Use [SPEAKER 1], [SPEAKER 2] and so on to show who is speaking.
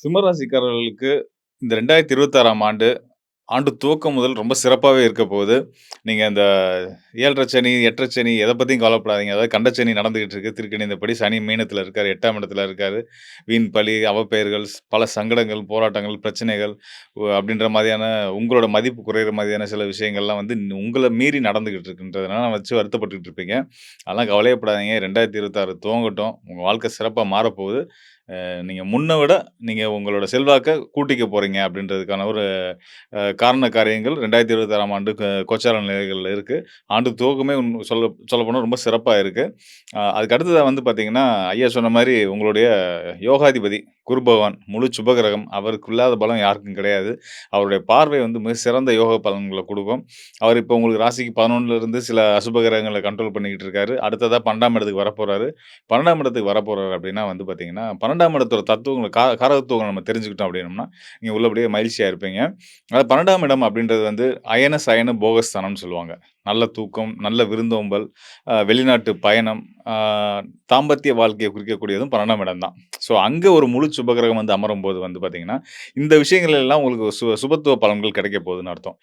[SPEAKER 1] சிம்மராசிக்காரர்களுக்கு இந்த ரெண்டாயிரத்தி இருபத்தாறாம் ஆண்டு ஆண்டு துவக்கம் முதல் ரொம்ப சிறப்பாகவே இருக்க போகுது. நீங்கள் இந்த ஏழரை சனி, எட்டரை சனி எதை பற்றியும் கவலைப்படாதீங்க. அதாவது கண்டச்சனி நடந்துகிட்டு இருக்கு. திருக்கணிந்தபடி சனி மீனத்தில் இருக்கார் எட்டாம் இடத்துல இருக்கார் வீண் பழி, அவப்பெயர்கள், ஸ் பல சங்கடங்கள், போராட்டங்கள், பிரச்சனைகள் அப்படின்ற மாதிரியான உங்களோட மதிப்பு குறையிற மாதிரியான சில விஷயங்கள்லாம் வந்து உங்களை மீறி நடந்துகிட்டு இருக்குன்றதுனால வச்சு வருத்தப்பட்டுக்கிட்டு இருப்பீங்க. அதெல்லாம் கவலையப்படாதீங்க ரெண்டாயிரத்தி இருபத்தாறு துவங்கட்டும். உங்கள் வாழ்க்கை சிறப்பாக மாறப்போகுது. நீங்கள் நீங்க முன்ன விட நீங்கள் உங்களோட செல்வாக்கை கூட்டிக்க போகிறீங்க அப்படின்றதுக்கான ஒரு காரண காரியங்கள் 2026ஆம் ஆண்டு கோச்சார நிலைகளில் இருக்குது ஆண்டு துவக்கமே சொல்ல சொல்லப்போனால் ரொம்ப சிறப்பாக இருக்குது அதுக்கு அடுத்ததாக வந்து பார்த்தீங்கன்னா, ஐயா சொன்ன மாதிரி உங்களுடைய யோகாதிபதி குரு பகவான் முழு சுபகிரகம். அவருக்கு இல்லாத பலம் யாருக்கும் கிடையாது. அவருடைய பார்வை வந்து மிக சிறந்த யோக பலன்களை கொடுக்கும் அவர் இப்போ உங்களுக்கு ராசிக்கு பதினொன்றுலேருந்து சில அசுப கிரகங்களை கண்ட்ரோல் பண்ணிக்கிட்டு இருக்காரு. அடுத்ததாக பன்னெண்டாம் இடத்துக்கு வரப்போகிறாரு பன்னெண்டாம் இடத்துக்கு வரப்போகிறார் அப்படின்னா வந்து பார்த்தீங்கன்னா, 12ஆம் இடத்தோட தத்துவங்களை கா காரகத்துவங்களை நம்ம தெரிஞ்சுக்கிட்டோம் அப்படின்னம்னா, நீங்கள் உள்ளபடியே மகிழ்ச்சியா இருப்பீங்க. அதாவது 12ஆம் இடம் அப்படின்றது வந்து அயன, சயன, போகஸ்தானம்னு சொல்லுவாங்க. நல்ல தூக்கம், நல்ல விருந்தோம்பல், வெளிநாட்டு பயணம், தாம்பத்திய வாழ்க்கையை குறிக்கக்கூடியதும் 12ஆம் இடம் தான். ஸோ அங்கே ஒரு முழு சுபகிரகம் வந்து அமரும் போது வந்து பார்த்தீங்கன்னா, இந்த விஷயங்கள் எல்லாம் உங்களுக்கு சு சுபத்துவ பலன்கள் கிடைக்க போகுதுன்னு அர்த்தம்.